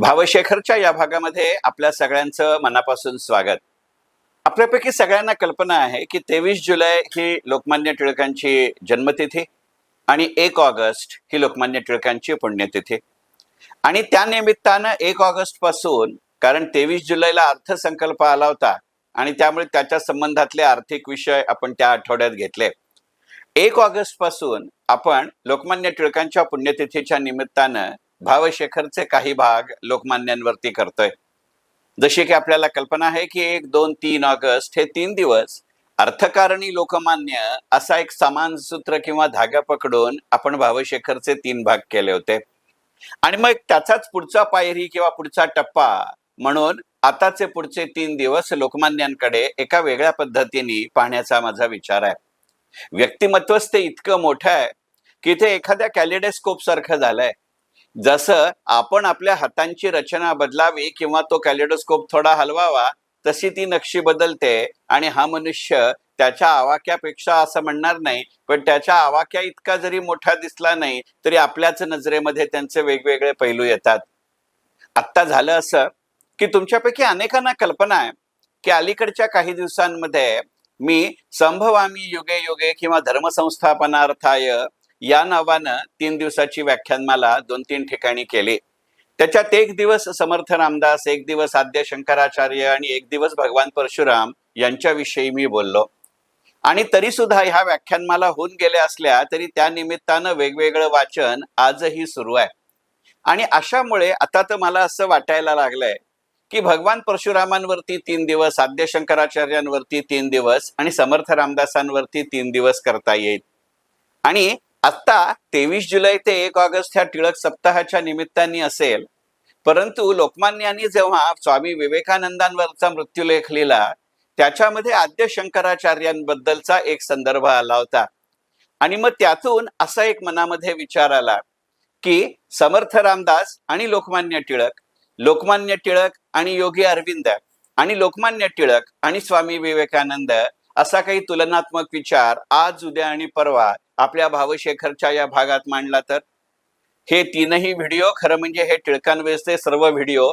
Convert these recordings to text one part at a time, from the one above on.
भावशेखरच्या या भागामध्ये आपल्या सगळ्यांचं मनापासून स्वागत. आपल्यापैकी सगळ्यांना कल्पना आहे की तेवीस जुलै ही लोकमान्य टिळकांची जन्मतिथी आणि एक ऑगस्ट ही लोकमान्य टिळकांची पुण्यतिथी. आणि त्या निमित्तानं एक ऑगस्टपासून कारण तेवीस जुलैला अर्थसंकल्प आला होता आणि त्यामुळे त्याच्या संबंधातले आर्थिक विषय आपण त्या आठवड्यात घेतले. एक ऑगस्टपासून आपण लोकमान्य टिळकांच्या पुण्यतिथीच्या निमित्तानं भावशेखरचे काही भाग लोकमान्यांवरती करतोय. जशी की आपल्याला कल्पना आहे की एक दोन तीन ऑगस्ट हे तीन दिवस अर्थकारणी लोकमान्य असा एक समान सूत्र किंवा धागा पकडून आपण भावशेखरचे तीन भाग केले होते. आणि मग त्याचाच पुढचा पायरी किंवा पुढचा टप्पा म्हणून आताचे पुढचे तीन दिवस लोकमान्यांकडे एका वेगळ्या पद्धतीने पाहण्याचा माझा विचार आहे. व्यक्तिमत्वच ते इतकं मोठं आहे की ते एखाद्या कॅलिडेस्कोप सारखं झालंय. जसं आपण आपल्या हातांची रचना बदलावी किंवा तो कॅलिडोस्कोप थोडा हलवावा तशी ती नक्षी बदलते आणि हा मनुष्य त्याच्या आवाक्यापेक्षा असं म्हणणार नाही पण त्याच्या आवाक्या इतका जरी मोठा दिसला नाही तरी आपल्याच नजरेमध्ये त्यांचे वेगवेगळे पैलू येतात. आत्ता झालं असं की तुमच्यापैकी अनेकांना कल्पना आहे की अलीकडच्या काही दिवसांमध्ये मी संभवामी युगे युगे किंवा धर्मसंस्थापनार्थाय या नावानं तीन दिवसाची व्याख्यानमाला दोन तीन ठिकाणी केली. त्याच्यात एक दिवस समर्थ रामदास एक दिवस आद्य शंकराचार्य आणि एक दिवस भगवान परशुराम यांच्याविषयी मी बोललो. आणि तरी सुद्धा ह्या व्याख्यानमाला होऊन गेल्या असल्या तरी त्या निमित्तानं वेगवेगळं वाचन आजही सुरू आहे. आणि अशामुळे आता तर मला असं वाटायला लागलंय की भगवान परशुरामांवरती तीन दिवस आद्य शंकराचार्यांवरती तीन दिवस आणि समर्थ रामदासांवरती तीन दिवस करता येईल. आणि आता तेवीस जुलै ते एक ऑगस्ट ह्या टिळक सप्ताहाच्या निमित्ताने असेल. परंतु लोकमान्यांनी जेव्हा स्वामी विवेकानंदांवरचा मृत्यूलेख लिहिला त्याच्यामध्ये आद्य शंकराचार्यांबद्दलचा एक संदर्भ आला होता. आणि मग त्यातून असा एक मनामध्ये विचार आला की समर्थ रामदास आणि लोकमान्य टिळक लोकमान्य टिळक आणि योगी अरविंद आणि लोकमान्य टिळक आणि स्वामी विवेकानंद असा काही तुलनात्मक विचार आज उद्या आणि परवा आपल्या भावशेखरच्या या भागात मांडला तर? हे तीनही व्हिडिओ खरं म्हणजे हे टिळकांवेळचे सर्व व्हिडिओ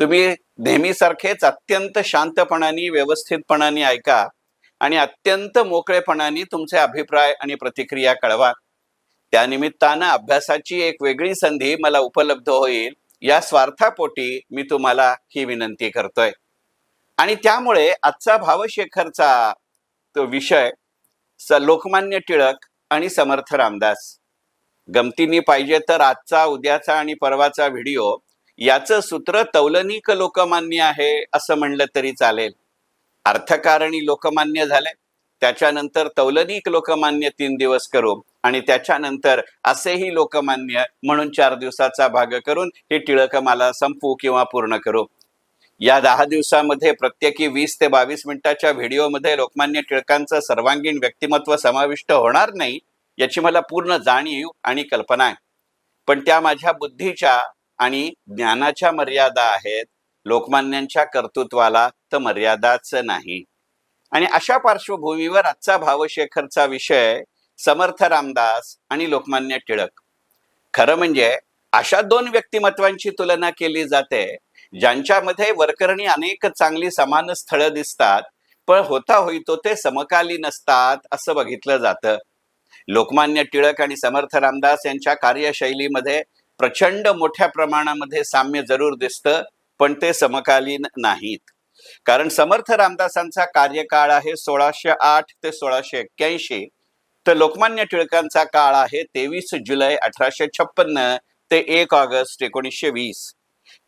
तुम्ही नेहमीसारखेच अत्यंत शांतपणाने व्यवस्थितपणाने ऐका आणि अत्यंत मोकळेपणाने तुमचे अभिप्राय आणि प्रतिक्रिया कळवा. त्यानिमित्तानं अभ्यासाची एक वेगळी संधी मला उपलब्ध होईल. या स्वार्थापोटी मी तुम्हाला ही विनंती करतोय. आणि त्यामुळे आजचा भावशेखरचा तो विषय स लोकमान्य टिळक आणि समर्थ रामदास. गमतीनी पाहिजे तर आजचा उद्याचा आणि परवाचा व्हिडिओ याचं सूत्र तौलनिक लोकमान्य आहे असं म्हणलं तरी चालेल. अर्थकारणी लोकमान्य झाले त्याच्यानंतर तौलनिक लोकमान्य तीन दिवस करू आणि त्याच्यानंतर असेही लोकमान्य म्हणून चार दिवसाचा भाग करून ही टिळकमाला संपू किंवा पूर्ण करू. या दहा दिवसामध्ये प्रत्येकी वीस ते बावीस मिनिटाच्या व्हिडिओमध्ये लोकमान्य टिळकांचं सर्वांगीण व्यक्तिमत्व समाविष्ट होणार नाही याची मला पूर्ण जाणीव आणि कल्पना आहे. पण त्या माझ्या बुद्धीच्या आणि ज्ञानाच्या मर्यादा आहेत. लोकमान्यांच्या कर्तृत्वाला तर मर्यादाच नाही. आणि अशा पार्श्वभूमीवर आजचा भावशेखरचा विषय समर्थ रामदास आणि लोकमान्य टिळक. खरं म्हणजे अशा दोन व्यक्तिमत्वांची तुलना केली जाते ज्यांच्यामध्ये वरकरणी अनेक चांगली समान स्थळं दिसतात पण होता होईतो ते समकालीन असतात असं बघितलं जातं. लोकमान्य टिळक आणि समर्थ रामदास यांच्या कार्यशैलीमध्ये प्रचंड मोठ्या प्रमाणामध्ये साम्य जरूर दिसतं पण ते समकालीन नाहीत. कारण समर्थ रामदासांचा कार्यकाळ आहे सोळाशे आठ ते सोळाशे एक्क्याऐंशी तर लोकमान्य टिळकांचा काळ आहे तेवीस जुलै अठराशे छप्पन्न ते एक ऑगस्ट एकोणीसशे वीस.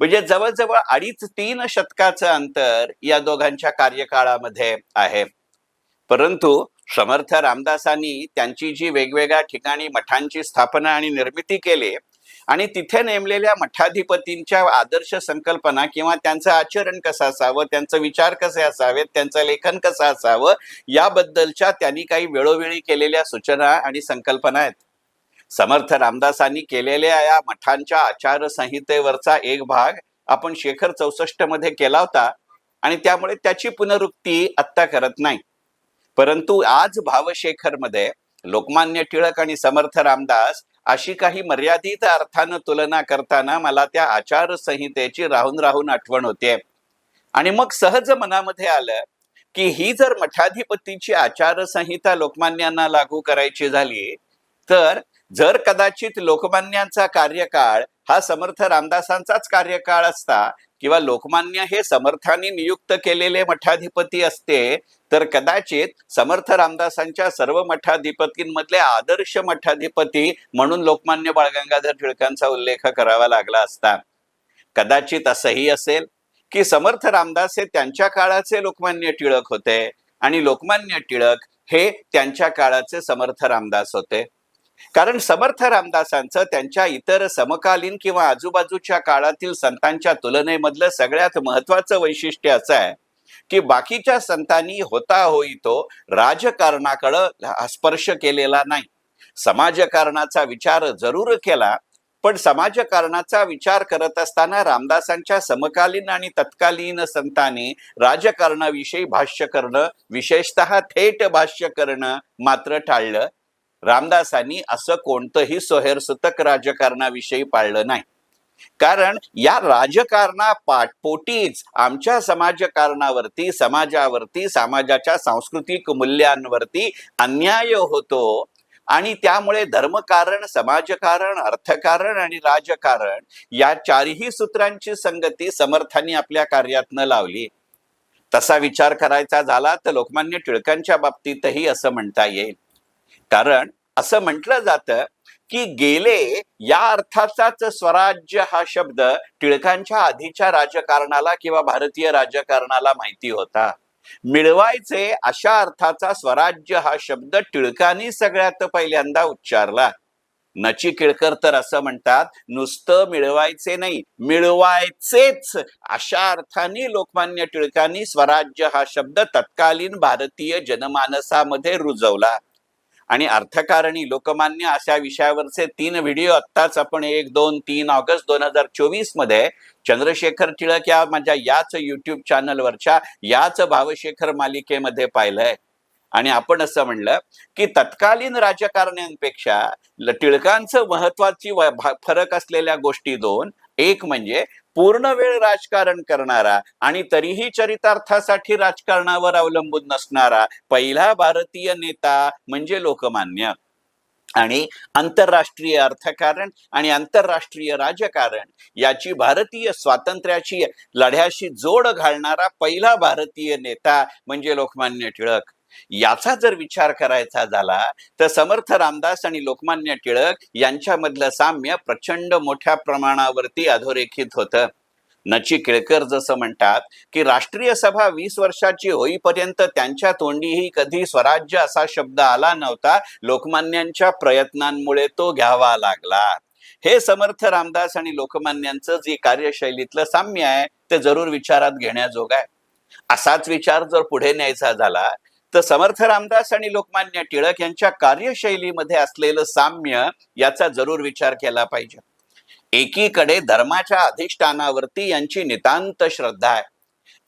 म्हणजे जवळजवळ अडीच तीन शतकाचं अंतर या दोघांच्या कार्यकाळामध्ये आहे. परंतु समर्थ रामदासांनी त्यांची जी वेगवेगळ्या ठिकाणी मठांची स्थापना आणि निर्मिती केली आणि तिथे नेमलेल्या मठाधिपतींच्या आदर्श संकल्पना किंवा त्यांचं आचरण कसं असावं त्यांचं विचार कसे असावेत त्यांचं लेखन कसं असावं याबद्दलच्या त्यांनी काही वेळोवेळी केलेल्या सूचना आणि संकल्पना आहेत. समर्थ रामदासांनी केलेल्या या मठांच्या आचारसंहितेवरचा एक भाग आपण शेखर चौसष्टमध्ये केला होता आणि त्यामुळे त्याची पुनरुक्ती आत्ता करत नाही. परंतु आज भावशेखरमध्ये लोकमान्य टिळक आणि समर्थ रामदास अशी काही मर्यादित अर्थानं तुलना करताना मला त्या आचारसंहितेची राहून राहून आठवण होते. आणि मग सहज मनामध्ये आलं की ही जर मठाधिपतीची आचारसंहिता लोकमान्यांना लागू करायची झाली तर जर कदाचित लोकमान्यांचा कार्यकाळ हा समर्थ रामदासांचाच कार्यकाळ असता किंवा लोकमान्य हे समर्थांनी नियुक्त केलेले मठाधिपती असते तर कदाचित समर्थ रामदासांच्या सर्व मठाधिपतींमधले आदर्श मठाधिपती म्हणून लोकमान्य बाळगंगाधर टिळकांचा उल्लेख करावा लागला असता. कदाचित असंही असेल की समर्थ रामदास हे त्यांच्या काळाचे लोकमान्य टिळक होते आणि लोकमान्य टिळक हे त्यांच्या काळाचे समर्थ रामदास होते. कारण समर्थ रामदासांचं त्यांच्या इतर समकालीन किंवा आजूबाजूच्या काळातील संतांच्या तुलनेमधलं सगळ्यात महत्वाचं वैशिष्ट्य असं आहे की बाकीच्या संतांनी होता होई तो राजकारणाकडं स्पर्श केलेला नाही. समाजकारणाचा विचार जरूर केला पण समाजकारणाचा विचार करत असताना रामदासांच्या समकालीन आणि तत्कालीन संतांनी राजकारणाविषयी भाष्य करणं विशेषतः थेट भाष्य करणं मात्र टाळलं. रामदासांनी असं कोणतंही सोहेरसुतक राजकारणाविषयी पाळलं नाही. कारण या राजकारणा पाठपोटीच आमच्या समाजकारणावरती समाजावरती समाजाच्या सांस्कृतिक मूल्यांवरती अन्याय होतो आणि त्यामुळे धर्मकारण समाजकारण अर्थकारण आणि राजकारण या चारही सूत्रांची संगती समर्थांनी आपल्या कार्यातनं लावली. तसा विचार करायचा झाला तर लोकमान्य टिळकांच्या बाबतीतही असं म्हणता येईल. कारण असं म्हटलं जातं की गेले या अर्थाचाच स्वराज्य हा शब्द टिळकांच्या आधीच्या राजकारणाला किंवा भारतीय राजकारणाला माहिती होता. मिळवायचे अशा अर्थाचा स्वराज्य हा शब्द टिळकांनी सगळ्यात पहिल्यांदा उच्चारला. नची केळकर तर असं म्हणतात नुसतं मिळवायचे नाही मिळवायचेच अशा अर्थाने लोकमान्य टिळकांनी स्वराज्य हा शब्द तत्कालीन भारतीय जनमानसामध्ये रुजवला. आणि अर्थकारणी लोकमान्य अशा विषयावरचे तीन व्हिडिओ आत्ताच आपण एक दोन तीन ऑगस्ट दोन हजार चोवीसमध्ये चंद्रशेखर टिळक या माझ्या याच युट्यूब चॅनलवरच्या याच भावशेखर मालिकेमध्ये पाहिलंय. आणि आपण असं म्हणलं की तत्कालीन राजकारण्यांपेक्षा टिळकांचं महत्वाची फरक असलेल्या गोष्टी दोन एक म्हणजे पूर्ण वेळ राजकारण करणारा आणि तरीही चरितार्थासाठी राजकारणावर अवलंबून नसणारा पहिला भारतीय नेता म्हणजे लोकमान्य. आणि आंतरराष्ट्रीय अर्थकारण आणि आंतरराष्ट्रीय राजकारण याची भारतीय स्वातंत्र्याची लढ्याशी जोड घालणारा पहिला भारतीय नेता म्हणजे लोकमान्य टिळक. याचा जर विचार करायचा झाला तर समर्थ रामदास आणि लोकमान्य टिळक यांच्यामधलं साम्य प्रचंड मोठ्या प्रमाणावरती अधोरेखित होतं. नची केळकर जसं म्हणतात की राष्ट्रीय सभा वीस वर्षाची होईपर्यंत त्यांच्या तोंडीही कधी स्वराज्य असा शब्द आला नव्हता लोकमान्यांच्या प्रयत्नांमुळे तो घ्यावा लागला. हे समर्थ रामदास आणि लोकमान्यांचं जे कार्यशैलीतलं साम्य आहे ते जरूर विचारात घेण्याजोग आहे. असाच विचार जर पुढे न्यायचा झाला तर समर्थ रामदास आणि लोकमान्य टिळक यांच्या कार्यशैलीमध्ये असलेलं साम्य याचा जरूर विचार केला पाहिजे. एकीकडे धर्माच्या अधिष्ठानावरती यांची नितांत श्रद्धा आहे.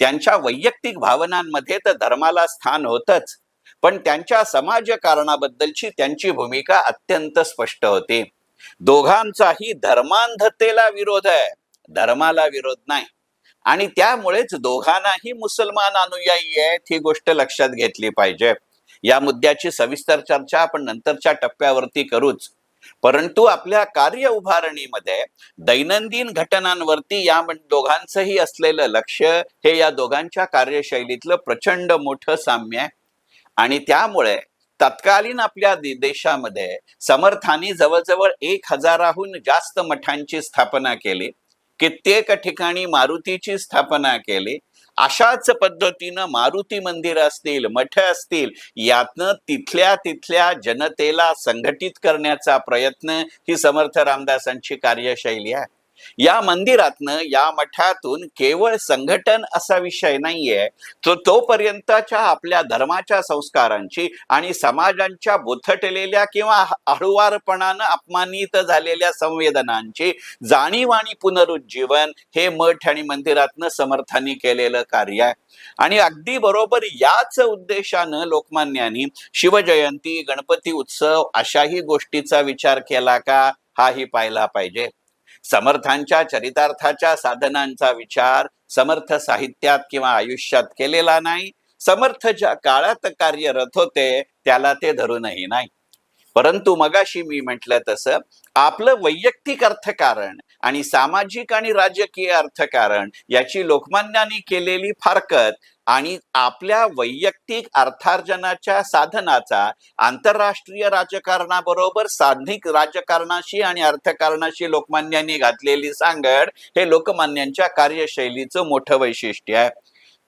त्यांच्या वैयक्तिक भावनांमध्ये तर धर्माला स्थान होतच पण त्यांच्या समाजकारणाबद्दलची त्यांची भूमिका अत्यंत स्पष्ट होती. दोघांचाही धर्मांधतेला विरोध आहे धर्माला विरोध नाही. आणि त्यामुळेच दोघांनाही मुसलमान अनुयायी आहेत ही गोष्ट लक्षात घेतली पाहिजे. या मुद्द्याची सविस्तर चर्चा आपण नंतरच्या टप्प्यावरती करूच. परंतु आपल्या कार्य उभारणीमध्ये दैनंदिन घटनांवरती या दोघांचंही असलेलं लक्ष हे या दोघांच्या कार्यशैलीतलं प्रचंड मोठं साम्य आहे. आणि त्यामुळे तत्कालीन आपल्या देशामध्ये समर्थांनी जवळजवळ एक हजाराहून जास्त मठांची स्थापना केली. कित्येक ठिकाणी मारुतीची स्थापना केली. अशाच पद्धतीनं मारुती मंदिर असतील मठ असतील यातनं तिथल्या तिथल्या जनतेला संघटित करण्याचा प्रयत्न ही समर्थ रामदासांची कार्यशैली आहे. या मंदिरातनं या मठातून केवळ संघटन असा विषय नाहीये. तो तोपर्यंतच्या आपल्या धर्माच्या संस्कारांची आणि समाजांच्या बोथटलेल्या किंवा हळुवारपणानं अपमानित झालेल्या संवेदनांची जाणीव आणि पुनरुज्जीवन हे मठ आणि मंदिरातनं समर्थांनी केलेलं कार्य आहे. आणि अगदी बरोबर याच उद्देशानं लोकमान्यांनी शिवजयंती गणपती उत्सव अशाही गोष्टीचा विचार केला का? हाही पाहिला पाहिजे. समर्थांच्या चरितार्थाच्या साधनांचा विचार समर्थ साहित्यात किंवा आयुष्यात केलेला नाही. समर्थ ज्या काळात कार्यरत होते त्याला ते धरूनही नाही. परंतु मगाशी मी म्हटलं तसं आपलं वैयक्तिक अर्थकारण आणि सामाजिक आणि राजकीय अर्थकारण याची लोकमान्यांनी केलेली फारकत आणि आपल्या वैयक्तिक अर्थार्जनाच्या साधनाचा आंतरराष्ट्रीय राजकारणाबरोबर साधिक राजकारणाशी आणि अर्थकारणाशी लोकमान्यांनी घातलेली सांगड हे लोकमान्यांच्या कार्यशैलीचं मोठं वैशिष्ट्य आहे.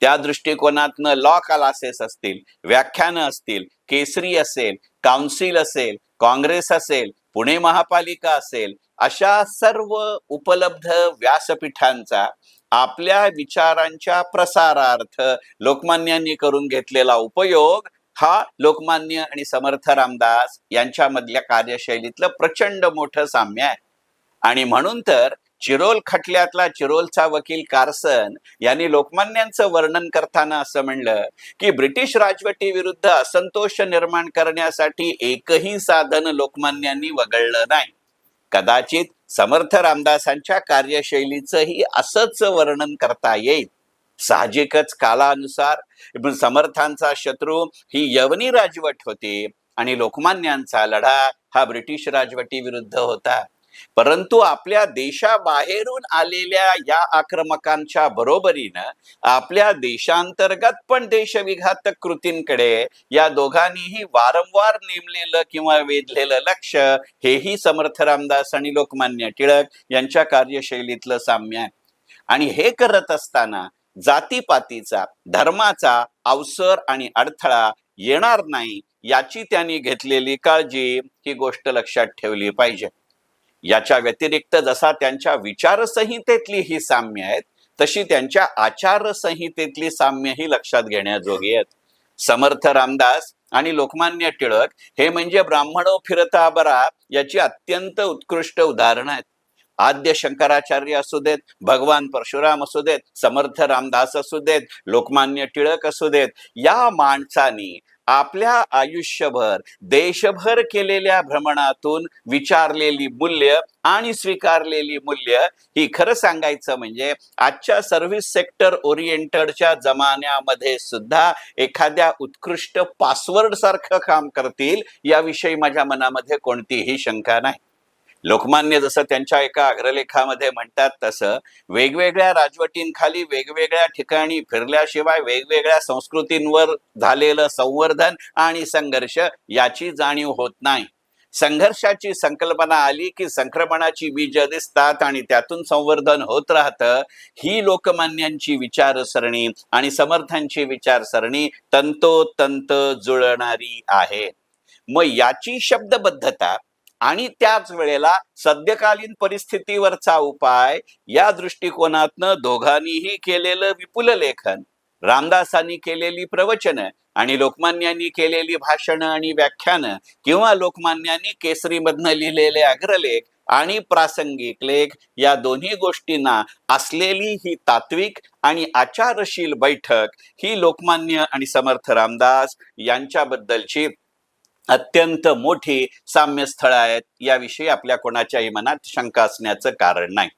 त्या दृष्टिकोनातनं लॉ क्लासेस असतील व्याख्यानं असतील केसरी असेल काउन्सिल असेल काँग्रेस असेल पुणे महापालिका असेल अशा सर्व उपलब्ध व्यासपीठांचा आपल्या विचारांच्या प्रसारार्थ लोकमान्यांनी करून घेतलेला उपयोग हा लोकमान्य आणि समर्थ रामदास यांच्यामधल्या कार्यशैलीतलं प्रचंड मोठं साम्य आहे. आणि म्हणून तर चिरोल खटल्यातला चिरोलचा वकील कार्सन यांनी लोकमान्यांचं वर्णन करताना असं म्हणलं की ब्रिटिश राजवटी विरुद्ध असंतोष निर्माण करण्यासाठी एकही साधन लोकमान्यांनी वगळलं नाही. कदाचित समर्थ रामदासांच्या कार्यशैलीचंही असंच वर्णन करता येईल. साहजिकच कालानुसार समर्थांचा शत्रू ही यवनी राजवट होती आणि लोकमान्यांचा लढा हा ब्रिटिश राजवटी विरुद्ध होता. परंतु आपल्या देशाबाहेरून आलेल्या या आक्रमकांच्या बरोबरीनं आपल्या देशांतर्गत पण देशविघातक कृतींकडे या दोघांनीही वारंवार नेमलेलं किंवा वेधलेलं लक्ष हेही समर्थ रामदास आणि लोकमान्य टिळक यांच्या कार्यशैलीतलं साम्य आहे. आणि हे करत असताना जातीपातीचा धर्माचा अवसर आणि अडथळा येणार नाही याची त्यांनी घेतलेली काळजी ही गोष्ट लक्षात ठेवली पाहिजे. याच्या व्यतिरिक्त जसा त्यांच्या विचारसंहितेतली ही साम्य आहेत तशी त्यांच्या आचारसंहितेतली साम्य ही लक्षात घेण्याजोगी आहेत. समर्थ रामदास आणि लोकमान्य टिळक हे म्हणजे ब्राह्मणो फिरता बरा याची अत्यंत उत्कृष्ट उदाहरणं आहेत. आद्य शंकराचार्य असू देत भगवान परशुराम असू देत समर्थ रामदास असू देत लोकमान्य टिळक असू देत या माणसानी आपल्या आयुष्यभर देशभर केलेल्या भ्रमणातून विचारलेली मूल्य आणि स्वीकारलेली मूल्य ही खरं सांगायचं म्हणजे आजच्या सर्व्हिस सेक्टर ओरिएंटेडच्या जमान्यामध्ये सुद्धा एखाद्या उत्कृष्ट पासवर्ड सारखं काम करतील याविषयी माझ्या मनामध्ये कोणतीही शंका नाही. लोकमान्य जसं त्यांच्या एका अग्रलेखामध्ये म्हणतात तसं वेगवेगळ्या राजवटींखाली वेगवेगळ्या ठिकाणी फिरल्याशिवाय वेगवेगळ्या संस्कृतींवर झालेलं संवर्धन आणि संघर्ष याची जाणीव होत नाही. संघर्षाची संकल्पना आली की संक्रमणाची बीज दिसतात आणि त्यातून संवर्धन होत राहतं. ही लोकमान्यांची विचारसरणी आणि समर्थांची विचारसरणी तंतोतंत जुळणारी आहे. मग याची शब्दबद्धता आणि त्याच वेळेला सद्यकालीन परिस्थितीवरचा उपाय या दृष्टिकोनातनं दोघांनीही केलेलं विपुल लेखन रामदासांनी केलेली प्रवचनं आणि लोकमान्यांनी केलेली भाषणं आणि व्याख्यानं किंवा लोकमान्यांनी केसरीमधनं लिहिलेले अग्रलेख आणि प्रासंगिक लेख या दोन्ही गोष्टींना असलेली ही तात्विक आणि आचारशील बैठक ही लोकमान्य आणि समर्थ रामदास यांच्याबद्दलची अत्यंत मोठी साम्यस्थळं आहेत. याविषयी आपल्या कोणाच्याही मनात शंका असण्याचं कारण नाही.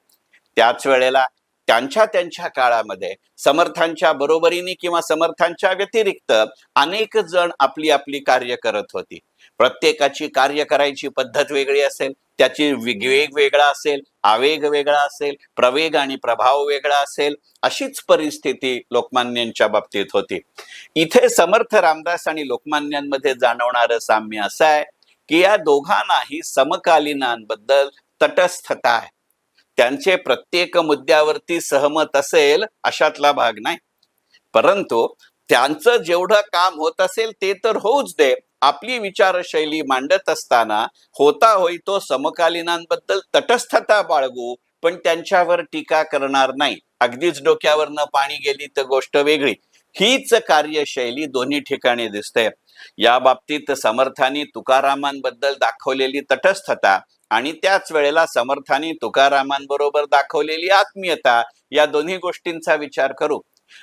त्याच वेळेला त्यांच्या त्यांच्या काळामध्ये समर्थांच्या बरोबरीने किंवा समर्थांच्या व्यतिरिक्त अनेक जण आपली आपली कार्य करत होती. प्रत्येकाची कार्य करायची पद्धत वेगळी असेल. त्याची वेग वेगळा असेल आवेग वेगळा असेल प्रवेग आणि प्रभाव वेगळा असेल अशीच परिस्थिती लोकमान्यांच्या बाबतीत होती. इथे समर्थ रामदास आणि लोकमान्यांमध्ये जाणवणारं साम्य असं आहे की या दोघांनाही समकालीनांबद्दल तटस्थता आहे. त्यांचे प्रत्येक मुद्द्यावरती सहमत असेल अशातला भाग नाही. परंतु त्यांचं जेवढं काम होत असेल ते तर होऊच दे आपली विचारशैली मांडत असताना होता होई तो समकालीनांबद्दल तटस्थता बाळगू पण त्यांच्यावर टीका करणार नाही. अगदीच डोक्यावरनं पाणी गेली तर गोष्ट वेगळी. हीच कार्यशैली दोन्ही ठिकाणी दिसते. या बाबतीत समर्थानी तुकारामांबद्दल दाखवलेली तटस्थता आणि त्याच वेळेला समर्थानी तुकारामांबरोबर दाखवलेली आत्मीयता या दोन्ही गोष्टींचा विचार करू.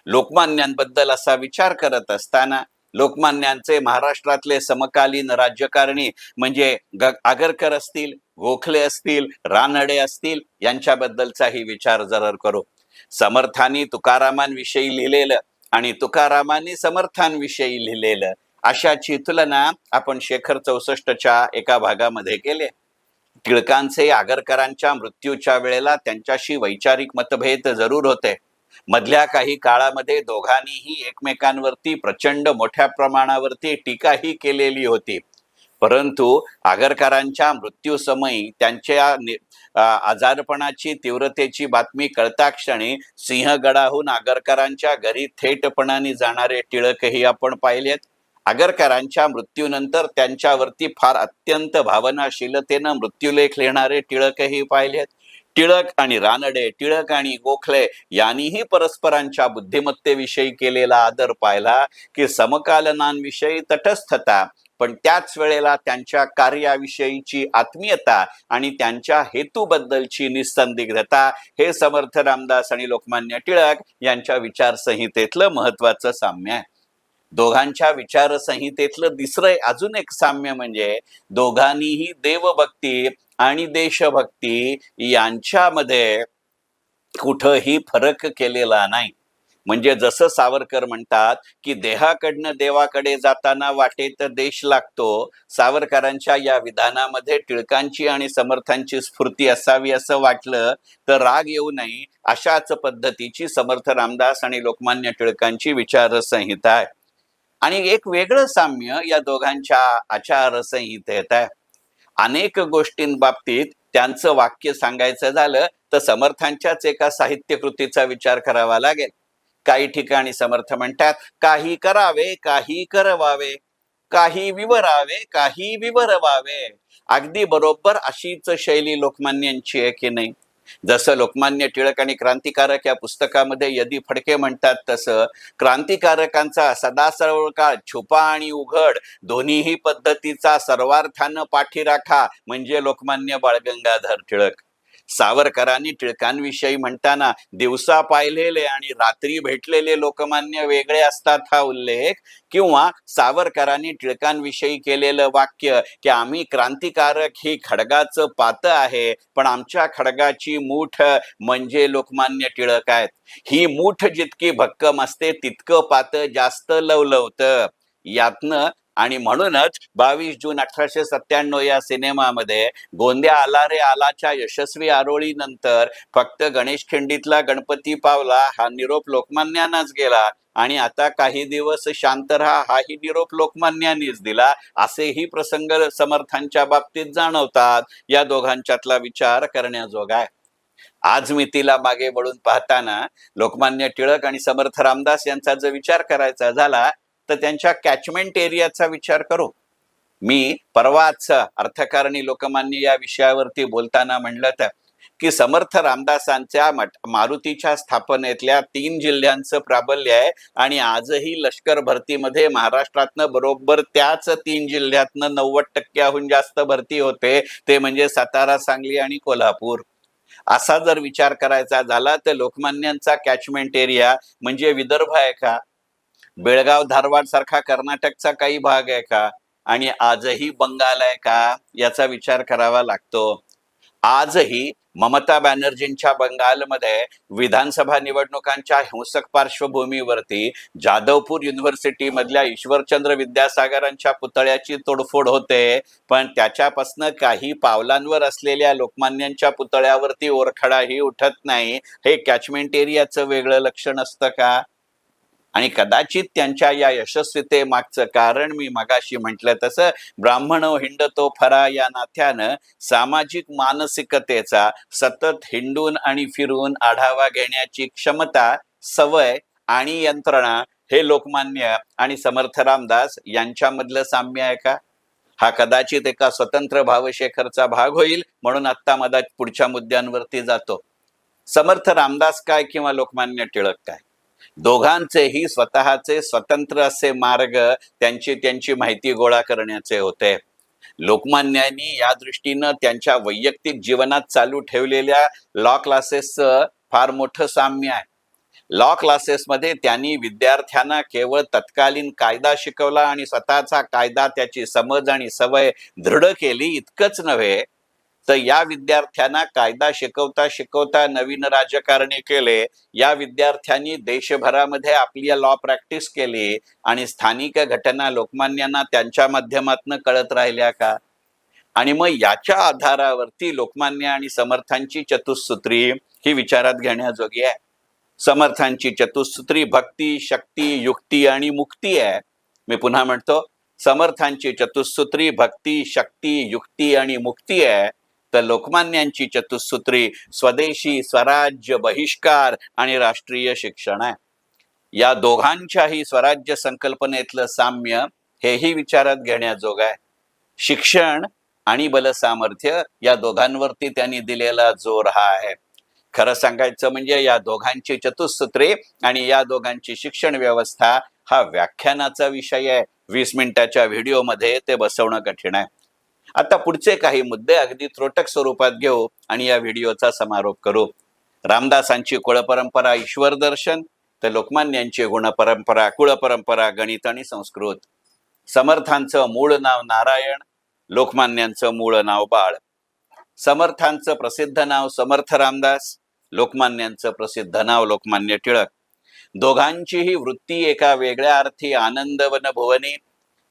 लोकमान्यांबद्दल असा विचार करत असताना लोकमान्यांचे महाराष्ट्रातले समकालीन राज्यकारणी म्हणजे ग- आगरकर असतील गोखले असतील रानडे असतील यांच्याबद्दलचाही विचार जरूर करू. समर्थानी तुकारामांविषयी लिहिलेलं आणि तुकारामांनी समर्थांविषयी लिहिलेलं अशाची तुलना आपण शेखर चौसष्टच्या एका भागामध्ये केले. टिळकांचे आगरकरांच्या मृत्यूच्या वेळेला त्यांच्याशी वैचारिक मतभेद जरूर होते. मधल्या काही काळामध्ये दोघांनीही एकमेकांवरती प्रचंड मोठ्या प्रमाणावरती टीकाही केलेली होती. परंतु आगरकरांच्या मृत्यूसमयी त्यांच्या आजारपणाची तीव्रतेची बातमी कळता क्षणी सिंहगडाहून आगरकरांच्या घरी थेटपणाने जाणारे टिळकही आपण पाहिलेत. आगरकरांच्या मृत्यूनंतर त्यांच्यावरती फार अत्यंत भावनाशीलतेनं मृत्यूलेख लिहिणारे टिळकही पाहिलेत. टिळक आणि रानडे टिळक आणि गोखले यांनीही परस्परांच्या बुद्धिमत्तेविषयी केलेला आदर पाहिला की समकालनांविषयी तटस्थता. पण त्याच वेळेला त्यांच्या कार्याविषयीची आत्मीयता आणि त्यांच्या हेतूबद्दलची निसंदिग्धता हे समर्थ रामदास आणि लोकमान्य टिळक यांच्या विचारसंहितेतलं महत्वाचं साम्य आहे. दोघांच्या विचारसंहितेतलं दुसरं अजून एक साम्य म्हणजे दोघांनीही देवभक्ती आणि देशभक्ती यांच्यामध्ये कुठंही फरक केलेला नाही. म्हणजे जसं सावरकर म्हणतात की देहाकडनं देवाकडे जाताना वाटेत देश लागतो सावरकरांच्या या विधानामध्ये टिळकांची आणि समर्थांची स्फूर्ती असावी असं वाटलं तर राग येऊ नये अशाच पद्धतीची समर्थ रामदास आणि लोकमान्य टिळकांची विचारसंहिता आहे. आणि एक वेगळं साम्य या दोघांच्या आचारसंहितेत आहे. अनेक गोष्टींबाबतीत त्यांचं वाक्य सांगायचं झालं तर समर्थांच्याच एका साहित्य कृतीचा विचार करावा लागेल. काही ठिकाणी समर्थ म्हणतात काही करावे काही करवावे काही विवरावे काही विवरवावे. अगदी बरोबर अशीच शैली लोकमान्यांची आहे की नाही? जसं लोकमान्य टिळक आणि क्रांतिकारक या पुस्तकामध्ये यदी फडके म्हणतात तसं क्रांतिकारकांचा सदासर्व काळ छुपा आणि उघड दोन्हीही पद्धतीचा सर्वार्थानं पाठीराखा म्हणजे लोकमान्य बाळगंगाधर टिळक. सावरकरांनी टिळकांविषयी म्हणताना दिवसा पाहिलेले आणि रात्री भेटलेले लोकमान्य वेगळे असतात हा उल्लेख. किंवा सावरकरांनी टिळकांविषयी केलेलं वाक्य की आम्ही क्रांतिकारक ही खडगाचं पात आहे पण आमच्या खडगाची मूठ म्हणजे लोकमान्य टिळक आहेत. ही मूठ जितकी भक्कम असते तितकं पात जास्त लवलवतं. यातनं आणि म्हणूनच बावीस जून अठराशे सत्त्याण्णव या सिनेमामध्ये गोंद्या आला रे आलाच्या यशस्वी आरोळीनंतर फक्त गणेश खिंडीतला गणपती पावला हा निरोप लोकमान्यांनाच गेला. आणि आता काही दिवस शांत राहा हाही निरोप लोकमान्यांनीच दिला. असेही प्रसंग समर्थांच्या बाबतीत जाणवतात. या दोघांच्यातला विचार करण्याजोगा आहे. आज तिला मागे वळून पाहताना लोकमान्य टिळक आणि समर्थ रामदास यांचा जर विचार करायचा झाला तर त्यांच्या कॅचमेंट एरियाचा विचार करू. मी परवाच अर्थकारणी लोकमान्य या विषयावरती बोलताना म्हणलं तर की समर्थ रामदासांच्या मठ मारुतीच्या स्थापनेतल्या तीन जिल्ह्यांचं प्राबल्य आहे आणि आजही लष्कर भरतीमध्ये महाराष्ट्रातनं बरोबर त्याच तीन जिल्ह्यातनं नव्वद टक्क्याहून जास्त भरती होते. ते म्हणजे सातारा सांगली आणि कोल्हापूर. असा जर विचार करायचा झाला तर लोकमान्यांचा कॅचमेंट एरिया म्हणजे विदर्भ आहे का? बेळगाव धारवाड सारखा कर्नाटकचा काही भाग आहे का? आणि आजही बंगाल आहे का? याचा विचार करावा लागतो. आजही ममता बॅनर्जींच्या बंगालमध्ये विधानसभा निवडणुकांच्या हिंसक पार्श्वभूमीवरती जाधवपूर युनिव्हर्सिटी मधल्या ईश्वरचंद्र विद्यासागरांच्या पुतळ्याची तोडफोड होते. पण त्याच्यापासनं काही पावलांवर असलेल्या लोकमान्यांच्या पुतळ्यावरती ओरखडाही उठत नाही. हे कॅचमेंट एरियाचं वेगळं लक्षण असतं का? आणि कदाचित त्यांच्या या यशस्वीते मागचं कारण मी मगाशी म्हटलं तसं ब्राह्मण हो, हिंडतो फरा या नात्यानं सामाजिक मानसिकतेचा सतत हिंडून आणि फिरून आढावा घेण्याची क्षमता सवय आणि यंत्रणा हे लोकमान्य आणि समर्थ रामदास यांच्यामधलं साम्य आहे का? हा कदाचित एका स्वतंत्र भावशेखरचा भाग होईल म्हणून आत्ता मधात पुढच्या मुद्द्यांवरती जातो. समर्थ रामदास काय किंवा लोकमान्य टिळक काय? दोघांचेही स्वतःचे स्वतंत्र असे मार्ग त्यांची त्यांची माहिती गोळा करण्याचे होते. लोकमान्यांनी या दृष्टीनं त्यांच्या वैयक्तिक जीवनात चालू ठेवलेल्या लॉ क्लासेसचं फार मोठं साम्य आहे. लॉ क्लासेसमध्ये त्यांनी विद्यार्थ्यांना केवळ तत्कालीन कायदा शिकवला आणि स्वतःचा कायदा त्याची समज आणि सवय दृढ केली इतकंच नव्हे तर या विद्यार्थ्यांना कायदा शिकवता शिकवता नवीन राजकारणी केले. या विद्यार्थ्यांनी देशभरामध्ये आपली लॉ प्रॅक्टिस केली आणि स्थानिक घटना लोकमान्यांना त्यांच्या माध्यमातून कळत राहिल्या का? आणि मग याच्या आधारावरती लोकमान्य आणि समर्थांची चतुसूत्री ही विचारात घेण्याजोगी आहे. समर्थांची चतुसूत्री भक्ती शक्ती युक्ती आणि मुक्ती आहे. मी पुन्हा म्हणतो समर्थांची चतुसूत्री भक्ती शक्ती युक्ती आणि मुक्ती आहे. तर लोकमान्यांची चतुसूत्री स्वदेशी स्वराज्य बहिष्कार आणि राष्ट्रीय शिक्षण आहे. या दोघांच्याही स्वराज्य संकल्पनेतलं साम्य हेही विचारात घेण्याजोग आहे. शिक्षण आणि बलसामर्थ्य या दोघांवरती त्यांनी दिलेला जोर हा आहे. खरं सांगायचं म्हणजे या दोघांची चतुसूत्रे आणि या दोघांची शिक्षण व्यवस्था हा व्याख्यानाचा विषय आहे. वीस मिनिटाच्या व्हिडिओमध्ये ते बसवणं कठीण आहे. आता पुढचे काही मुद्दे अगदी त्रोटक स्वरूपात घेऊ आणि या व्हिडिओचा समारोप करू. रामदासांची कुळपरंपरा ईश्वर दर्शन तर लोकमान्यांची गुणपरंपरा कुळपरंपरा गणित आणि संस्कृत. समर्थांचं मूळ नाव नारायण लोकमान्यांचं मूळ नाव बाळ. समर्थांचं प्रसिद्ध नाव समर्थ रामदास लोकमान्यांचं प्रसिद्ध नाव लोकमान्य टिळक. दोघांचीही वृत्ती एका वेगळ्या अर्थी आनंदवन भुवनी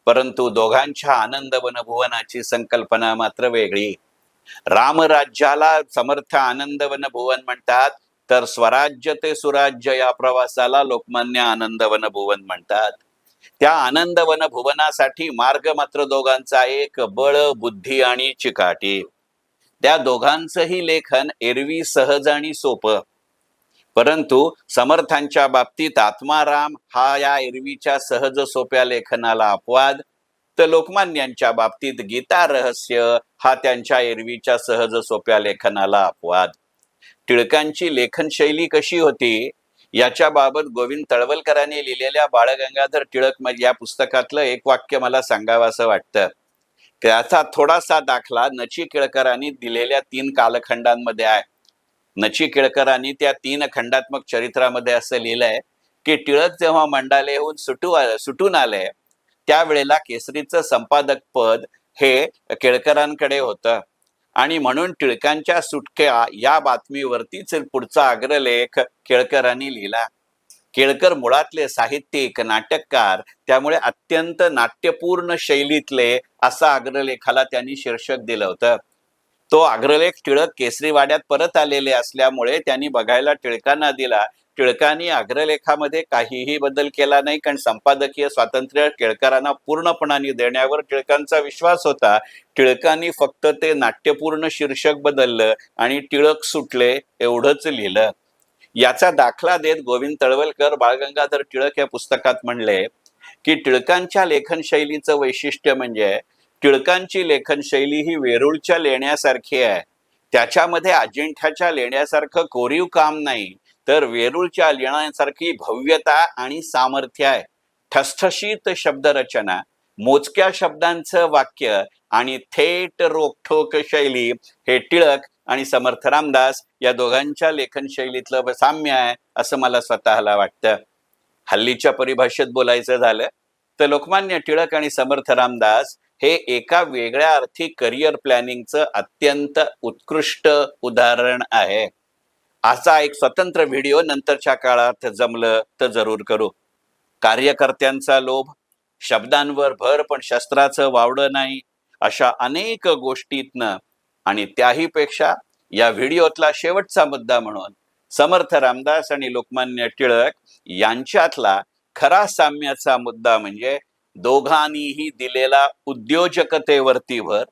परंतु दोघांच्या आनंद भुवनाची संकल्पना मात्र वेगळी. रामराज्याला समर्थ आनंद भुवन म्हणतात तर स्वराज्य ते सुराज्य या प्रवासाला लोकमान्य आनंद भुवन म्हणतात. त्या आनंद भुवनासाठी मार्ग मात्र दोघांचा एक बळ बुद्धी आणि चिकाटी. त्या दोघांचंही लेखन एरवी सहज आणि सोपं. परंतु समर्थांच्या बाबतीत आत्माराम हा या एरवीच्या सहज सोप्या लेखनाला अपवाद तर लोकमान्यांच्या बाबतीत गीता रहस्य हा त्यांच्या एरवीच्या सहज सोप्या लेखनाला अपवाद. टिळकांची लेखनशैली कशी होती? याच्या बाबत गोविंद तळवलकरांनी लिहिलेल्या बाळगंगाधर टिळक या पुस्तकातलं एक वाक्य मला सांगावं असं वाटतं. त्याचा थोडासा दाखला नची केळकरांनी दिलेल्या तीन कालखंडांमध्ये आहे. नची केळकरांनी त्या तीन खंडात्मक चरित्रामध्ये असं लिहिलंय की टिळक जेव्हा मंडालेहून सुटू सुटून आले त्यावेळेला केसरीचं संपादक पद हे केळकरांकडे होतं. आणि म्हणून टिळकांच्या सुटक्या या बातमीवरतीच पुढचा अग्रलेख केळकरांनी लिहिला. केळकर मुळातले साहित्यिक नाटककार त्यामुळे अत्यंत नाट्यपूर्ण शैलीतले असा अग्रलेखाला त्यांनी शीर्षक दिलं होतं. तो अग्रलेख टिळक केसरीवाड्यात परत आलेले असल्यामुळे त्यांनी बघायला टिळकांना दिला. टिळकांनी अग्रलेखामध्ये काहीही बदल केला नाही कारण संपादकीय स्वातंत्र्य टिळकरांना पूर्णपणाने देण्यावर टिळकांचा विश्वास होता. टिळकांनी फक्त ते नाट्यपूर्ण शीर्षक बदललं आणि टिळक सुटले एवढंच लिहिलं. याचा दाखला देत गोविंद तळवलकर बाळगंगाधर टिळक या पुस्तकात म्हणले की टिळकांच्या लेखनशैलीचं वैशिष्ट्य म्हणजे टिळकांची लेखनशैली ही वेरूळच्या लेण्यासारखी आहे. त्याच्यामध्ये अजिंठ्याच्या लेण्यासारखं कोरीव काम नाही तर वेरूळच्या लेण्यासारखी भव्यता आणि सामर्थ्य आहे. ठसठशीत शब्दरचना मोजक्या शब्दांचं वाक्य आणि थेट रोखोक शैली हे टिळक आणि समर्थ रामदास या दोघांच्या लेखन शैलीतलं साम्य आहे असं मला स्वतःला वाटतं. हल्लीच्या परिभाषेत बोलायचं झालं तर लोकमान्य टिळक आणि समर्थ रामदास हे एका वेगळ्या अर्थी करिअर प्लॅनिंगचं अत्यंत उत्कृष्ट उदाहरण आहे. असा एक स्वतंत्र व्हिडिओ नंतरच्या काळात जमलं तर जरूर करू. कार्यकर्त्यांचा लोभ शब्दांवर भर पण शस्त्राचं वावडं नाही अशा अनेक गोष्टीतनं आणि त्याही पेक्षा या व्हिडिओतला शेवटचा मुद्दा म्हणून समर्थ रामदास आणि लोकमान्य टिळक यांच्यातला खरा साम्याचा मुद्दा म्हणजे दोघांनीही दिलेला उद्योजकतेवरती भर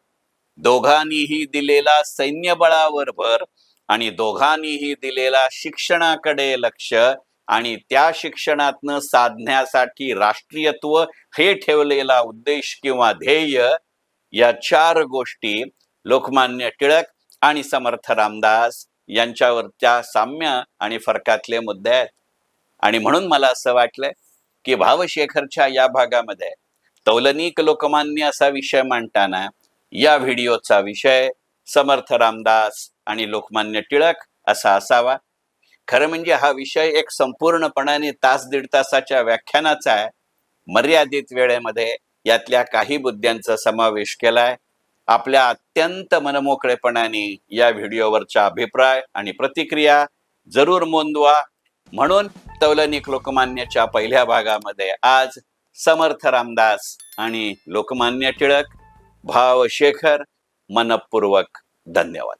दोघांनीही दिलेला सैन्यबळावर भर आणि दोघांनीही दिलेला शिक्षणाकडे लक्ष आणि त्या शिक्षणातनं साधण्यासाठी राष्ट्रीयत्व हे ठेवलेला उद्देश किंवा ध्येय या चार गोष्टी लोकमान्य टिळक आणि समर्थ रामदास यांच्यावरच्या साम्य आणि फरकातले मुद्दे आहेत. आणि म्हणून मला असं वाटलंय की भावशेखरच्या या भागामध्ये तौलनिक लोकमान्य असा विषय मांडताना या व्हिडिओचा विषय समर्थ रामदास आणि लोकमान्य टिळक असा असावा. खरं म्हणजे हा विषय एक संपूर्णपणाने तास दीड तासाच्या व्याख्यानाचा आहे. मर्यादित वेळेमध्ये यातल्या काही मुद्द्यांचा समावेश केलाय. आपल्या अत्यंत मनमोकळेपणाने या व्हिडिओवरचा अभिप्राय आणि प्रतिक्रिया जरूर नोंदवा. म्हणून तौलनिक लोकमान्यच्या पहिल्या भागामध्ये आज समर्थ रामदास आणि लोकमान्य टिळक भावशेखर मनपूर्वक धन्यवाद.